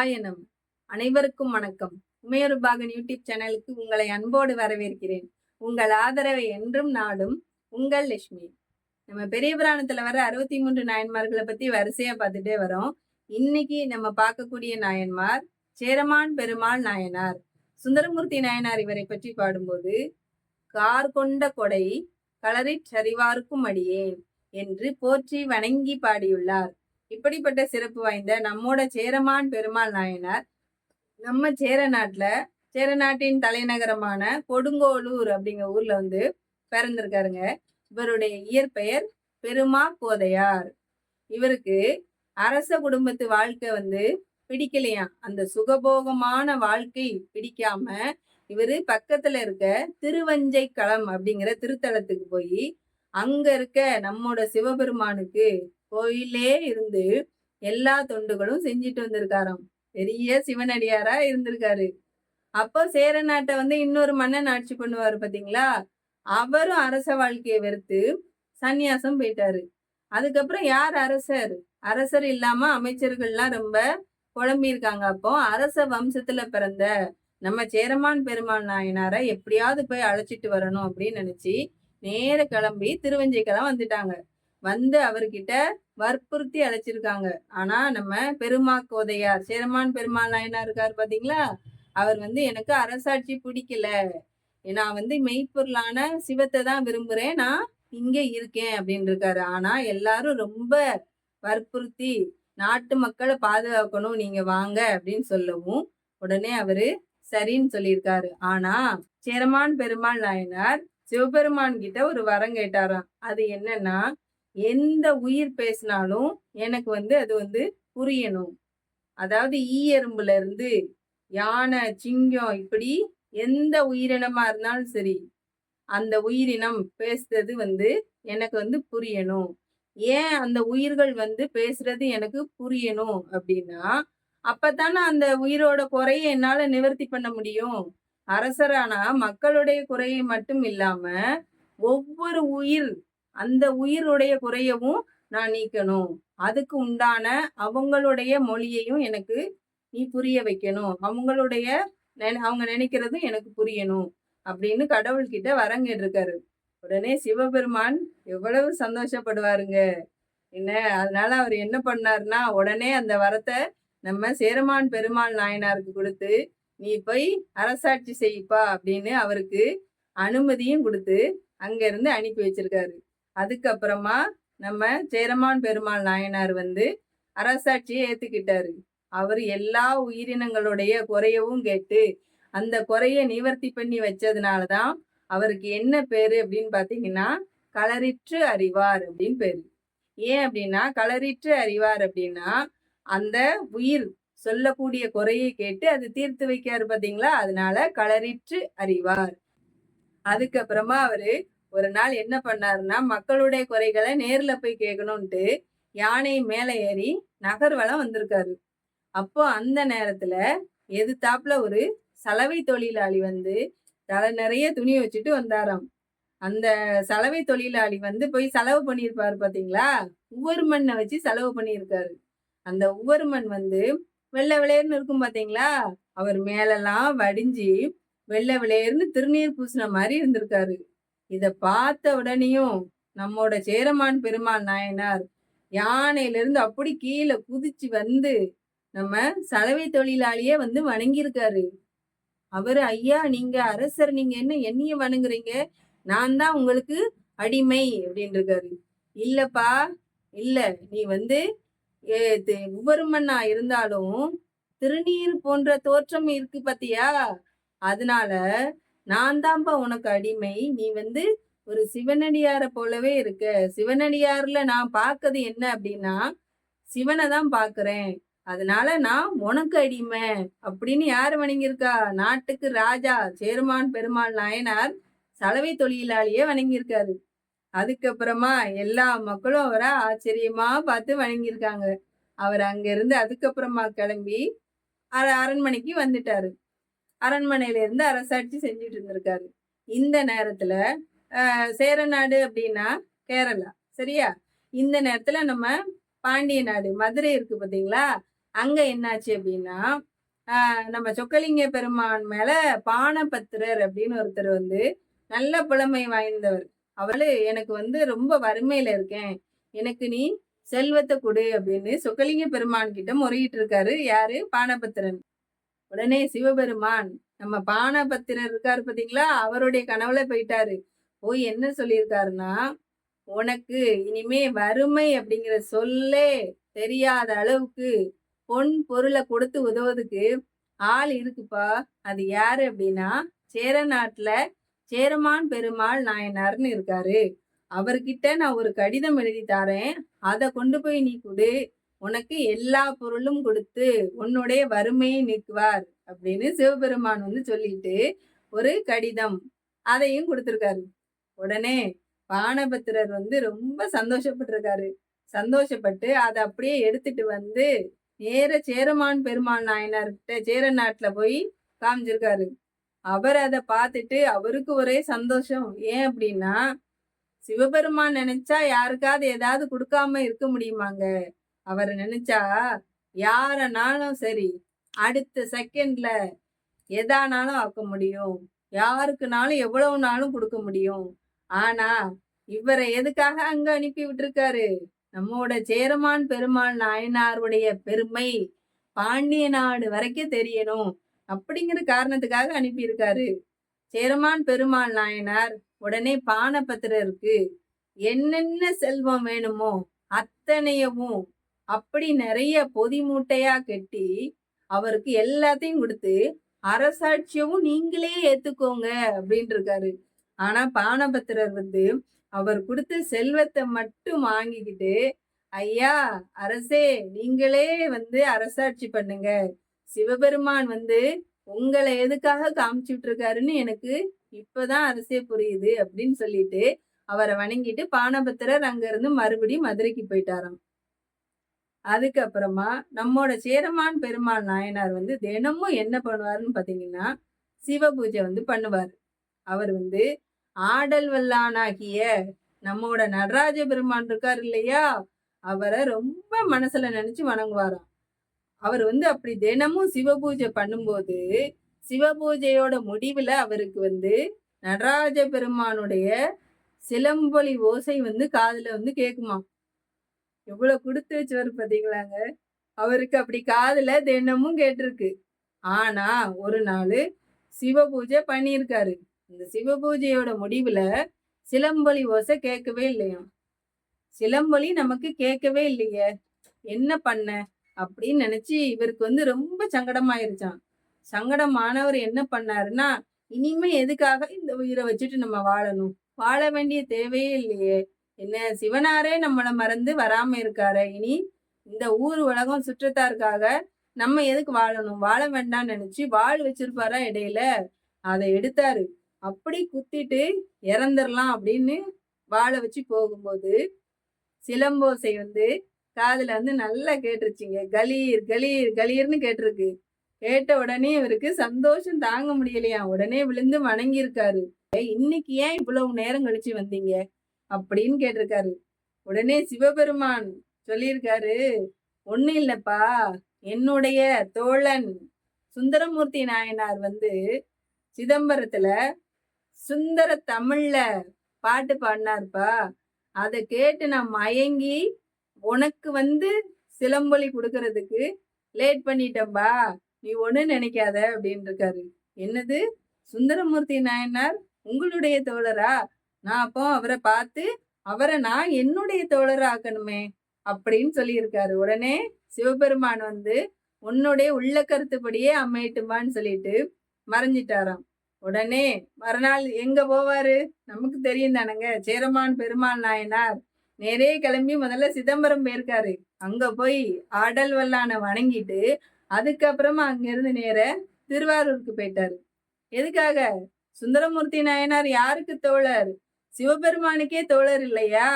சிவாயனம் அனைவருக்கும் வணக்கம். உமையொரு பாகன் யூடியூப் சேனலுக்கு உங்களை அன்போடு வரவேற்கிறேன். உங்கள் ஆதரவை என்றும் நாடும் உங்கள் லட்சுமி. நம்ம பெரிய புராணத்துல வர அறுபத்தி மூன்று நாயன்மார்களை பத்தி வரிசையா பார்த்துட்டே வரோம். இன்னைக்கு நம்ம பார்க்கக்கூடிய நாயன்மார் சேரமான் பெருமாள் நாயனார். சுந்தரமூர்த்தி நாயனார் இவரை பற்றி பாடும்போது கார் கொண்ட கொடை களரிற் சரிவார்க்கும் அடியேன் என்று போற்றி வணங்கி பாடியுள்ளார். இப்படிப்பட்ட சிறப்பு வாய்ந்த நம்மோட சேரமான் பெருமாள் நாயனார் நம்ம சேர நாட்டுல சேர நாட்டின் தலைநகரமான கொடுங்கோளூர் அப்படிங்கிற ஊர்ல வந்து பிறந்திருக்காருங்க. இவருடைய இயற்பெயர் பெருமா கோதையார். இவருக்கு அரச குடும்பத்து வாழ்க்கை வந்து பிடிக்கலையாம் அந்த சுகபோகமான வாழ்க்கை பிடிக்காம இவரு பக்கத்துல இருக்க திருவஞ்சை களம் அப்படிங்கிற திருத்தலத்துக்கு போய் அங்க இருக்க நம்மோட சிவபெருமானுக்கு கோயிலே இருந்து எல்லா தொண்டுகளும் செஞ்சுட்டு வந்திருக்காராம். பெரிய சிவனடியாரா இருந்திருக்காரு. அப்போ சேர நாட்டை வந்து இன்னொரு மன்னன் ஆட்சி பண்ணுவார் பாத்தீங்களா? அவரும் அரச வாழ்க்கையை வெறுத்து சந்நியாசம் போயிட்டாரு. அதுக்கப்புறம் யார் அரசர்? அரசர் இல்லாம அமைச்சர்கள்லாம் ரொம்ப குழம்பியிருக்காங்க அப்போ அரச வம்சத்துல பிறந்த நம்ம சேரமான் பெருமாள் நாயனாரை எப்படியாவது போய் அழைச்சிட்டு வரணும் அப்படின்னு நினைச்சு நேர கிளம்பி திருவஞ்சைக்கெல்லாம் வந்துட்டாங்க. வந்து அவர்கிட்ட வற்புறுத்தி அழைச்சிருக்காங்க. ஆனா நம்ம பெருமா கோதையார் சேரமான் பெருமாள் நாயனா இருக்காரு பாத்தீங்களா? அவர் வந்து எனக்கு அரசாட்சி பிடிக்கல. நான் வந்து மெய்ப்பொருளான சிவத்தை தான் விரும்புறேன். நான் இங்க இருக்கேன் அப்படின்னு இருக்காரு. ஆனா எல்லாரும் ரொம்ப வற்புறுத்தி நாட்டு மக்களை பாதுகாக்கணும் நீங்க வாங்க அப்படின்னு சொல்லவும் உடனே அவரு சரின்னு சொல்லியிருக்காரு. ஆனா சேரமான் பெருமாள் நாயனார் சிவபெருமான் கிட்ட ஒரு வரம் கேட்டாராம். அது என்னன்னா எந்த உயிர் பேசினாலும் எனக்கு வந்து அது வந்து புரியணும். அதாவது ஈ எறும்புல இருந்து யானை சிங்கம் இப்படி எந்த உயிரினமா இருந்தாலும் சரி அந்த உயிரினம் பேசுறது வந்து எனக்கு வந்து புரியணும். ஏன் அந்த உயிர்கள் வந்து பேசுறது எனக்கு புரியணும் அப்படின்னா அப்பதானே அந்த உயிரோட குறையை என்னால நிவர்த்தி பண்ண முடியும்? அரசரானா மக்களுடைய குறையை மட்டும் இல்லாம ஒவ்வொரு உயிர் அந்த உயிருடைய குறையவும் நான் நீக்கணும். அதுக்கு உண்டான அவங்களுடைய மொழியையும் எனக்கு நீ புரிய வைக்கணும். அவங்களுடைய அவங்க நினைக்கிறதும் எனக்கு புரியணும் அப்படின்னு கடவுள்கிட்ட வரம் கேட்டிருக்காரு உடனே சிவபெருமான் எவ்வளவு சந்தோஷப்படுவாருங்க. என்ன? அதனால அவர் என்ன பண்ணாருன்னா உடனே அந்த வரத்தை நம்ம சேரமான் பெருமாள் நாயனாருக்கு கொடுத்து நீ போய் அரசாட்சி செய்ப்பா அப்படின்னு அவருக்கு அனுமதியும் கொடுத்து அங்கேருந்து அனுப்பி வச்சிருக்காரு. அதுக்கப்புறமா நம்ம சேரமான் பெருமாள் நாயனார் வந்து அரசாட்சியை ஏத்துக்கிட்டாரு. அவர் எல்லா உயிரினங்களுடைய குறையவும் கேட்டு அந்த குறைய நிவர்த்தி பண்ணி வச்சதுனால தான் அவருக்கு என்ன பேரு அப்படின்னு பாத்தீங்கன்னா களரிற்று அறிவார் அப்படின்னு பேரு. ஏன் அப்படின்னா களரிற்று அறிவார் அப்படின்னா அந்த உயிர் சொல்லக்கூடிய குறையை கேட்டு அது தீர்த்து வைக்காரு பாத்தீங்களா? அதனால களரிற்று அறிவார். அதுக்கப்புறமா அவரு ஒரு நாள் என்ன பண்ணாருன்னா மக்களுடைய குறைகளை நேர்ல போய் கேட்கணும்ட்டு யானை மேலே ஏறி நகர்வலம் வந்திருக்காரு. அப்போ அந்த நேரத்துல எதிர்த்தாப்புல ஒரு சலவை தொழிலாளி வந்து தலை நிறைய துணி வச்சுட்டு வந்தாராம். அந்த சலவை தொழிலாளி வந்து போய் செலவு பண்ணியிருப்பாரு பாத்தீங்களா? ஒவ்வொரு மண்ணை வச்சு செலவு பண்ணியிருக்காரு. அந்த ஒவ்வொரு மண் வந்து வெள்ளை விளையர்னு இருக்கும் பாத்தீங்களா? அவர் மேலெல்லாம் வடிஞ்சு வெள்ளை விளையர்னு திருநீர் பூசின மாதிரி இருந்திருக்காரு. இதை பார்த்த உடனேயும் நம்மோட சேரமான் பெருமான் நாயனார் யானையில இருந்து அப்படி கீழே குதிச்சு வந்து நம்ம சலவை தொழிலாளியே வந்து வணங்கியிருக்காரு. அவரு ஐயா நீங்க அரசர் நீங்க என்ன என்னைய வணங்குறீங்க? நான் தான் உங்களுக்கு அடிமை அப்படின்னு இருக்காரு இல்லப்பா இல்ல. நீ வந்து உபருமன்னா இருந்தாலும் திருநீர் போன்ற தோற்றம் இருக்கு பத்தியா? அதனால நான் தான்ப்பா உனக்கு அடிமை. நீ வந்து ஒரு சிவனடியார போலவே இருக்க. சிவனடியார்ல நான் பார்க்கறது என்ன அப்படின்னா சிவனை தான் பாக்குறேன். அதனால நான் உனக்கு அடிமை அப்படின்னு யாரு வணங்கியிருக்கா? நாட்டுக்கு ராஜா சேருமான் பெருமாள் நாயனார் சலவை தொழிலாளியே வணங்கியிருக்காரு. அதுக்கப்புறமா எல்லா மக்களும் அவரை ஆச்சரியமா பார்த்து வணங்கியிருக்காங்க. அவர் அங்கிருந்து அதுக்கப்புறமா கிளம்பி அரண்மனைக்கு வந்துட்டாரு. அரண்மனையில இருந்து அரசாட்சி செஞ்சுட்டு இருந்திருக்காரு. இந்த நேரத்துல சேரநாடு அப்படின்னா கேரளா சரியா? இந்த நேரத்துல நம்ம பாண்டிய நாடு மதுரை இருக்கு பாத்தீங்களா? அங்க என்னாச்சு அப்படின்னா நம்ம சொக்கலிங்க பெருமான் மேல பானபத்திரர் அப்படின்னு ஒருத்தர் வந்து நல்ல புலமை வாய்ந்தவர். அவளு எனக்கு வந்து ரொம்ப வறுமையில இருக்கேன். எனக்கு நீ செல்வத்தை கொடு அப்படின்னு சொக்கலிங்க பெருமான் கிட்ட முறையிட்டு இருக்காரு. யாரு? பானபத்திரன். உடனே சிவபெருமான் நம்ம பானபத்திரர் இருக்காரு பார்த்தீங்களா அவருடைய கனவுல போயிட்டாரு. போய் என்ன சொல்லியிருக்காருன்னா உனக்கு இனிமே வறுமை அப்படிங்கிற சொல்லே தெரியாத அளவுக்கு பொன் பொருளை கொடுத்து உதவுறதுக்கு ஆள் இருக்குப்பா. அது யாரு அப்படின்னா சேர நாட்டுல சேரமான் பெருமாள் நாயனார்னு இருக்காரு. அவர்கிட்ட நான் ஒரு கடிதம் எழுதி தாரேன். அதை கொண்டு போய் நீ கொடு. உனக்கு எல்லா பொருளும் கொடுத்து உன்னுடைய வறுமையை நீக்குவார் அப்படின்னு சிவபெருமான் வந்து சொல்லிட்டு ஒரு கடிதம் அதையும் கொடுத்துருக்காரு. உடனே பானபத்திரர் வந்து ரொம்ப சந்தோஷப்பட்டிருக்காரு. சந்தோஷப்பட்டு அதை அப்படியே எடுத்துட்டு வந்து நேர சேரமான் பெருமான் நாயனார்கிட்ட சேர நாட்டுல போய் காமிச்சிருக்காரு. அவர் அதை பார்த்துட்டு அவருக்கு ஒரே சந்தோஷம். ஏன் அப்படின்னா சிவபெருமான் நினைச்சா யாருக்காவது ஏதாவது கொடுக்காம இருக்க முடியுமாங்க? அவர் நினைச்சா யாரனாலும் சரி அடுத்த செகண்ட்ல எதானாலும் ஆக்க முடியும். யாருக்குனாலும் எவ்வளவு நாளும் கொடுக்க முடியும். ஆனா இவரை எதுக்காக அங்க அனுப்பி விட்டுருக்காரு? நம்மோட சேரமான் பெருமாள் நாயனாருடைய பெருமை பாண்டிய நாடு வரைக்கும் தெரியணும். அப்படிங்கிற காரணத்துக்காக அனுப்பியிருக்காரு. சேரமான் பெருமாள் நாயனார் உடனே பானபத்திரருக்கு என்னென்ன செல்வம் வேணுமோ அத்தனையவும் அப்படி நிறைய பொதி மூட்டையா கட்டி அவருக்கு எல்லாத்தையும் கொடுத்து அரசாட்சியவும் நீங்களே ஏத்துக்கோங்க அப்படின்னு இருக்காரு ஆனா பானபத்திரர் வந்து அவர் கொடுத்த செல்வத்தை மட்டும் வாங்கிக்கிட்டு ஐயா அரசே நீங்களே வந்து அரசாட்சி பண்ணுங்க. சிவபெருமான் வந்து உங்களை எதுக்காக காமிச்சுட்டு இருக்காருன்னு எனக்கு இப்பதான் அரசே புரியுது அப்படின்னு சொல்லிட்டு அவரை வணங்கிட்டு பானபத்திரர் அங்கிருந்து மறுபடியும் மதுரைக்கு போயிட்டாராம். அதுக்கப்புறமா நம்மோட சேரமான் பெருமாள் நாயனார் வந்து தினமும் என்ன பண்ணுவாருன்னு பார்த்தீங்கன்னா சிவ பூஜை வந்து பண்ணுவார். அவர் வந்து ஆடல் வல்லானாகிய நம்மோட நடராஜ பெருமான் இருக்கார் இல்லையா? அவரை ரொம்ப மனசுல நினைச்சு வணங்குவாராம். அவர் வந்து அப்படி தினமும் சிவ பூஜை பண்ணும்போது சிவ பூஜையோட முடிவில் அவருக்கு வந்து நடராஜ பெருமானுடைய சிலம்பொலி ஓசை வந்து காதில் வந்து கேட்குமா எவ்வளவு கொடுத்து வச்சவர் பாத்தீங்களாங்க? அவருக்கு அப்படி காதுல தினமும் கேட்டிருக்கு. ஆனா ஒரு நாள் சிவ பூஜை பண்ணியிருக்காரு. இந்த சிவ பூஜையோட முடிவுல சிலம்பொலி ஓசை கேட்கவே இல்லையாம் சிலம்பொலி நமக்கு கேட்கவே இல்லையே. என்ன பண்ண? அப்படின்னு நினைச்சு இவருக்கு வந்து ரொம்ப சங்கடமாயிருச்சான் சங்கடமானவர் என்ன பண்ணாருன்னா இனிமே எதுக்காக இந்த உயிரை வச்சுட்டு நம்ம வாழணும்? வாழ வேண்டிய தேவையே இல்லையே. என்ன சிவனாரே நம்மளை மறந்து வராம இருக்காரு. இனி இந்த ஊர் உலகம் சுற்றத்தாருக்காக நம்ம எதுக்கு வாழணும்? வாழ வேண்டாம்னு நினைச்சு வாழ் வச்சிருப்பாரா இடையில? அதை எடுத்தாரு. அப்படி குத்திட்டு இறந்துடலாம் அப்படின்னு வாழை வச்சு போகும்போது சிலம்போசை வந்து காதுல வந்து நல்லா கேட்டுருச்சிங்க. கலீர் கலீர் கலீர்னு கேட்டிருக்கு. கேட்ட உடனே இவருக்கு சந்தோஷம் தாங்க முடியலையா? உடனே விழுந்து வணங்கியிருக்காரு. இன்னைக்கு ஏன் இவ்வளவு நேரம் கழிச்சு வந்தீங்க? அப்படின்னு கேட்டிருக்காரு. உடனே சிவபெருமான் சொல்லியிருக்காரு ஒன்றும் இல்லைப்பா. என்னுடைய தோழன் சுந்தரமூர்த்தி நாயனார் வந்து சிதம்பரத்துல சுந்தர தமிழ்ல பாட்டு பாடினார்ப்பா. அதை கேட்டு நான் மயங்கி உனக்கு வந்து சிலம்பொலி கொடுக்கறதுக்கு லேட் பண்ணிட்டம்பா நீ ஒன்று நினைக்காத. அப்படின்னு இருக்காரு என்னது? சுந்தரமூர்த்தி நாயனார் உங்களுடைய தோழரா? நான் அப்போ அவரை பார்த்து அவரை நான் என்னுடைய தோழர் ஆக்கணுமே அப்படின்னு சொல்லியிருக்காரு. உடனே சிவபெருமான் வந்து உன்னுடைய உள்ள கருத்துப்படியே அமையட்டுமான்னு சொல்லிட்டு மறைஞ்சிட்டாராம். உடனே மறுநாள் எங்க போவாரு? நமக்கு தெரியும் தானங்க. சேரமான் பெருமாள் நாயனார் நேரே கிளம்பி முதல்ல சிதம்பரம் போயிருக்காரு. அங்க போய் ஆடல் வல்லான வணங்கிட்டு அதுக்கப்புறமா அங்கிருந்து நேர திருவாரூருக்கு போயிட்டாரு. எதுக்காக? சுந்தரமூர்த்தி நாயனார் யாருக்கு தோழர்? சிவபெருமானுக்கே தோழர் இல்லையா?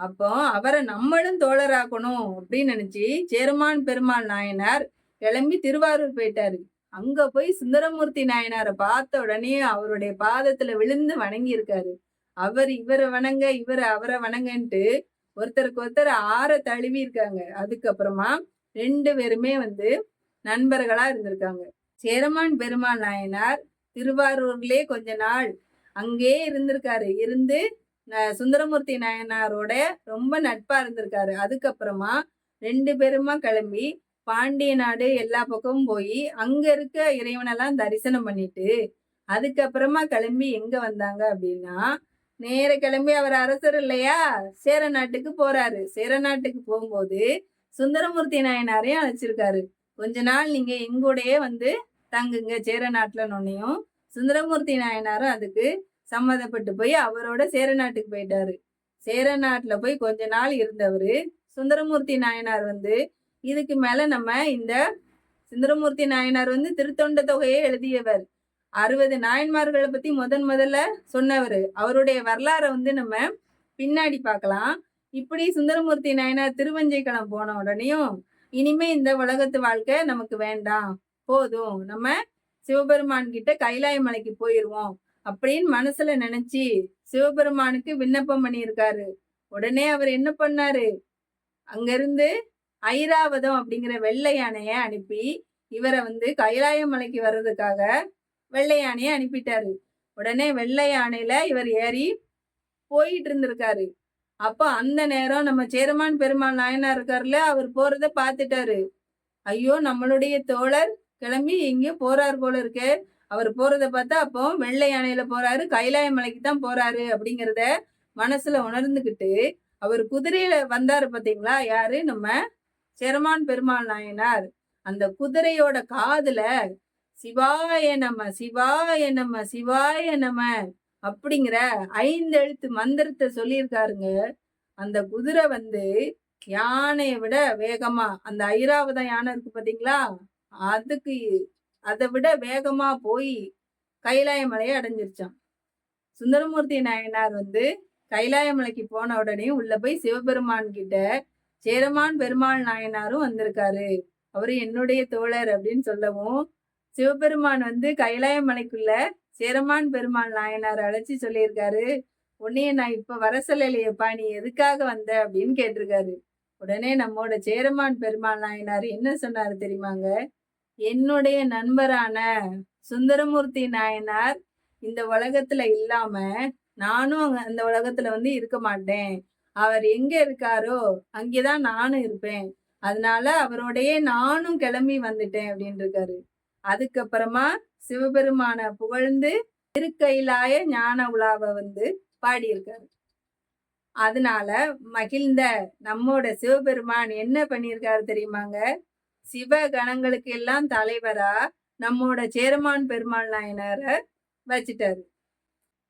அப்போ அவரை நம்மளும் தோழராக்கணும் அப்படின்னு நினைச்சு சேருமான் பெருமாள் நாயனார் கிளம்பி திருவாரூர் போயிட்டாரு. அங்க போய் சுந்தரமூர்த்தி நாயனாரை பார்த்த உடனே அவருடைய பாதத்துல விழுந்து வணங்கி இருக்காரு அவர் இவரை வணங்க இவர் அவரை வணங்கன்ட்டு ஒருத்தருக்கு ஒருத்தர் ஆற தழுவி இருக்காங்க அதுக்கப்புறமா ரெண்டு பேருமே வந்து நண்பர்களா இருந்திருக்காங்க. சேரமான் பெருமாள் நாயனார் திருவாரூர்லயே கொஞ்ச நாள் அங்கே இருந்திருக்காரு. இருந்து சுந்தரமூர்த்தி நாயனாரோட ரொம்ப நட்பா இருந்திருக்காரு. அதுக்கப்புறமா ரெண்டு பேருமா கிளம்பி பாண்டிய நாடு எல்லா பக்கமும் போய் அங்க இருக்க இறைவனெல்லாம் தரிசனம் பண்ணிட்டு அதுக்கப்புறமா கிளம்பி எங்க வந்தாங்க அப்படின்னா நேர கிளம்பி அவர் அரசர் இல்லையா? சேர நாட்டுக்கு போறாரு. சேர நாட்டுக்கு போகும்போது சுந்தரமூர்த்தி நாயனாரையும் அழைச்சிருக்காரு. கொஞ்ச நாள் நீங்க எங்கூடயே வந்து தங்குங்க சேர நாட்டுல நொன்னையும் சுந்தரமூர்த்தி நாயனாரும் அதுக்கு சம்மதப்பட்டு போய் அவரோட சேர நாட்டுக்கு போயிட்டாரு. சேர நாட்டுல போய் கொஞ்ச நாள் இருந்தவர் சுந்தரமூர்த்தி நாயனார் வந்து இதுக்கு மேல நம்ம இந்த சுந்தரமூர்த்தி நாயனார் வந்து திருத்தொண்ட தொகையை எழுதியவர். அறுபது நாயன்மார்களை பத்தி முதன் முதல்ல சொன்னவர். அவருடைய வரலாறை வந்து நம்ம பின்னாடி பார்க்கலாம். இப்படி சுந்தரமூர்த்தி நாயனார் திருவஞ்சைக்களம் போன உடனேயும் இனிமே இந்த உலகத்து வாழ்க்கை நமக்கு வேண்டாம். போதும். நம்ம சிவபெருமான் கிட்ட கைலாய மலைக்கு போயிருவோம் அப்படின்னு மனசுல நினைச்சு சிவபெருமானுக்கு விண்ணப்பம் பண்ணியிருக்காரு. உடனே அவர் என்ன பண்ணாரு? அங்கிருந்து ஐராவதம் அப்படிங்கிற வெள்ளை யானைய அனுப்பி இவரை வந்து கைலாய மலைக்கு வர்றதுக்காக வெள்ளை யானையை அனுப்பிட்டாரு. உடனே வெள்ளை யானையில இவர் ஏறி போயிட்டு இருந்திருக்காரு. அப்போ அந்த நேரம் நம்ம சேருமான் பெருமாள் நாயனார் இருக்காருல்ல அவர் போறத பார்த்துட்டாரு. ஐயோ நம்மளுடைய தோழர் கிளம்பி எங்கேயோ போறாரு போல இருக்கு. அவர் போறத பார்த்தா அப்போ வெள்ளை யானையில போறாரு கைலாய மலைக்கு தான் போறாரு அப்படிங்கிறத மனசுல உணர்ந்துகிட்டு அவர் குதிரையில வந்தாரு பாத்தீங்களா யாரு? நம்ம சேரமான் பெருமாள் நாயனார். அந்த குதிரையோட காதுல சிவாய நம சிவாய நம சிவாய நம அப்படிங்கிற ஐந்து எழுத்து மந்திரத்தை சொல்லியிருக்காருங்க. அந்த குதிரை வந்து யானையை விட வேகமா அந்த ஐராவத யானை இருக்கு பாத்தீங்களா அதுக்கு அதை விட வேகமா போய் கைலாய மலையை அடைஞ்சிருச்சான் சுந்தரமூர்த்தி நாயனார் வந்து கைலாய மலைக்கு போன உடனே உள்ள போய் சிவபெருமான் கிட்ட சேரமான் பெருமாள் நாயனாரும் வந்திருக்காரு. அவரு என்னுடைய தோழர் அப்படின்னு சொல்லவும் சிவபெருமான் வந்து கைலாய மலைக்குள்ள சேரமான் பெருமாள் நாயனார் அழைச்சி சொல்லியிருக்காரு. உன்னைய நான் இப்ப வர சொல்லலையப்பா நீ எதுக்காக வந்த அப்படின்னு கேட்டிருக்காரு. உடனே நம்மோட சேரமான் பெருமாள் நாயனார் என்ன சொன்னாரு தெரியுமாங்க? என்னுடைய நண்பரான சுந்தரமூர்த்தி நாயனார் இந்த உலகத்துல இல்லாம நானும் அங்க- அந்த உலகத்துல வந்து இருக்க மாட்டேன். அவர் எங்க இருக்காரோ அங்கேதான் நானும் இருப்பேன். அதனால அவரோடையே நானும் கிளம்பி வந்துட்டேன் அப்படின்னு இருக்காரு அதுக்கப்புறமா சிவபெருமான புகழ்ந்து திருக்கையிலாய ஞான உலாவை வந்து பாடியிருக்காரு. அதனால மகிழ்ந்த நம்மோட சிவபெருமான் என்ன பண்ணியிருக்காரு தெரியுமாங்க? சிவ கணங்களுக்கு எல்லாம் தலைவரா நம்மோட சேரமான் பெருமாள் நாயனாரை வச்சிட்டாரு.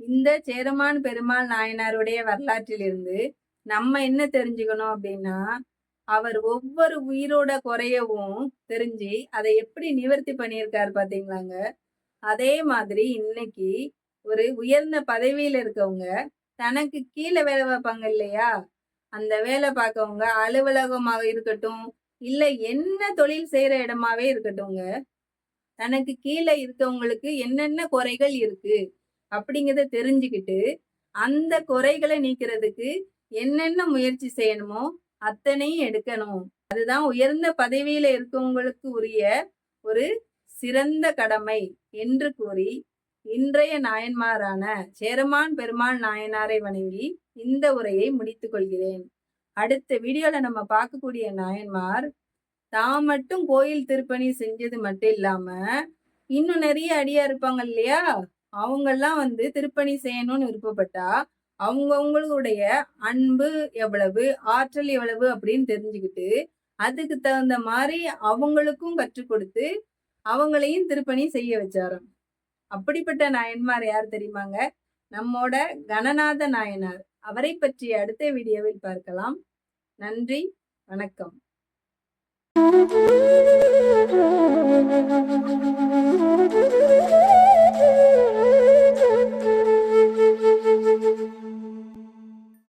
இந்த சேரமான் பெருமாள் நாயனாருடைய வரலாற்றிலிருந்து நம்ம என்ன தெரிஞ்சுக்கணும் அப்படின்னா அவர் ஒவ்வொரு உயிரோட குறையவும் தெரிஞ்சு அதை எப்படி நிவர்த்தி பண்ணியிருக்காரு பாத்தீங்களாங்க? அதே மாதிரி இன்னைக்கு ஒரு உயர்ந்த பதவியில இருக்கவங்க தனக்கு கீழே வேலை பார்ப்பாங்க இல்லையா? அந்த வேலை பார்க்கவங்க அலுவலகமாக இருக்கட்டும் இல்ல என்ன தொழில் செய்யற இடமாவே இருக்கட்டும்ங்க. தனக்கு கீழே இருக்கவங்களுக்கு என்னென்ன குறைகள் இருக்கு அப்படிங்கிறத தெரிஞ்சுக்கிட்டு அந்த குறைகளை நீக்கிறதுக்கு என்னென்ன முயற்சி செய்யணுமோ அத்தனையும் எடுக்கணும். அதுதான் உயர்ந்த பதவியில இருக்கவங்களுக்கு உரிய ஒரு சிறந்த கடமை என்று கூறி இன்றைய நாயன்மாரான சேரமான் பெருமாள் நாயனாரை வணங்கி இந்த உரையை முடித்துக் கொள்கிறேன். அடுத்த வீடியோல நம்ம பார்க்கக்கூடிய நாயன்மார் தான் மட்டும் கோயில் திருப்பணி செஞ்சது மட்டும் இல்லாம இன்னும் நிறைய அடியா இருப்பாங்க இல்லையா? அவங்கெல்லாம் வந்து திருப்பணி செய்யணும்னு விருப்பப்பட்டா அவங்கவுங்களுடைய அன்பு எவ்வளவு ஆற்றல் எவ்வளவு அப்படின்னு தெரிஞ்சுக்கிட்டு அதுக்கு தகுந்த மாதிரி அவங்களுக்கும் கற்றுக் கொடுத்து அவங்களையும் திருப்பணி செய்ய வச்சாராம். அப்படிப்பட்ட நாயன்மார் யார் தெரியுமாங்க? நம்மோட கணநாத நாயனார். அவரை பற்றி அடுத்த வீடியோவில் பார்க்கலாம் நன்றி வணக்கம் Thank you.